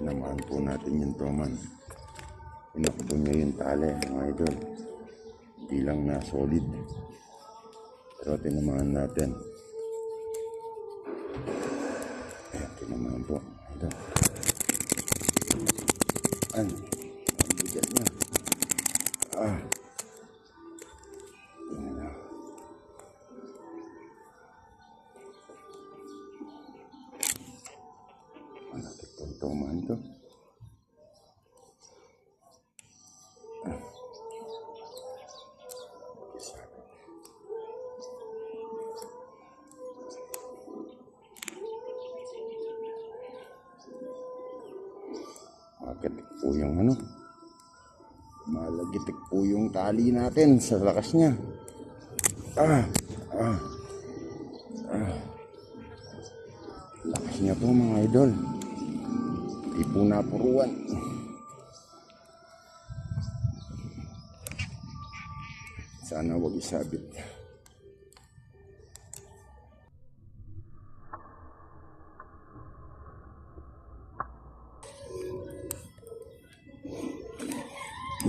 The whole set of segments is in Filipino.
Tinamaan po natin yung toman. Pinakbo niya yung tali, mga idol. Hindi lang na solid. Pero tinamaan natin. Ayan, tinamaan po. Idol. Ano? Ang bigat niya. Ah. Toman to. Makatik po yung ano. Malagitik po yung tali natin sa lakas niya. Ah, ah, ah. Lakas niya po mga idol. Hindi po napuruan. Sana wag isabit.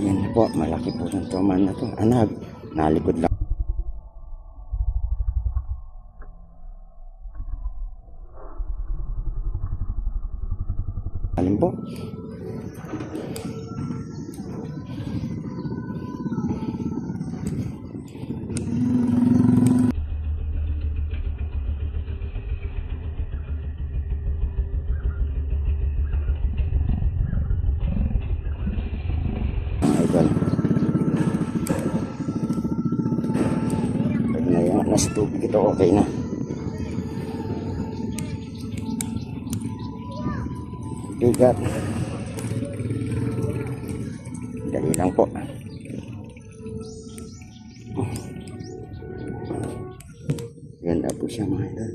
Yan na po, malaki po ng toman na to. Anag, nalikod lang. Alin po? Idol. Pag na sa tubig ito, okay na. Bigat. Dali lang po. Ganda po siya mga idol.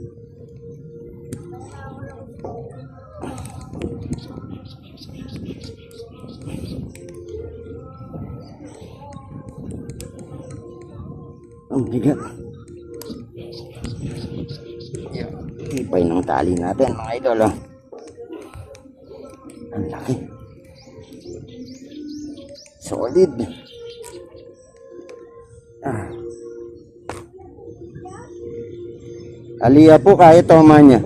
Ang bigat. Ipay ng tali natin mga idol. Oh. Ang laki. Solid. Ah. Aliyah po kaya toma niya.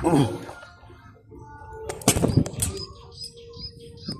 Mm.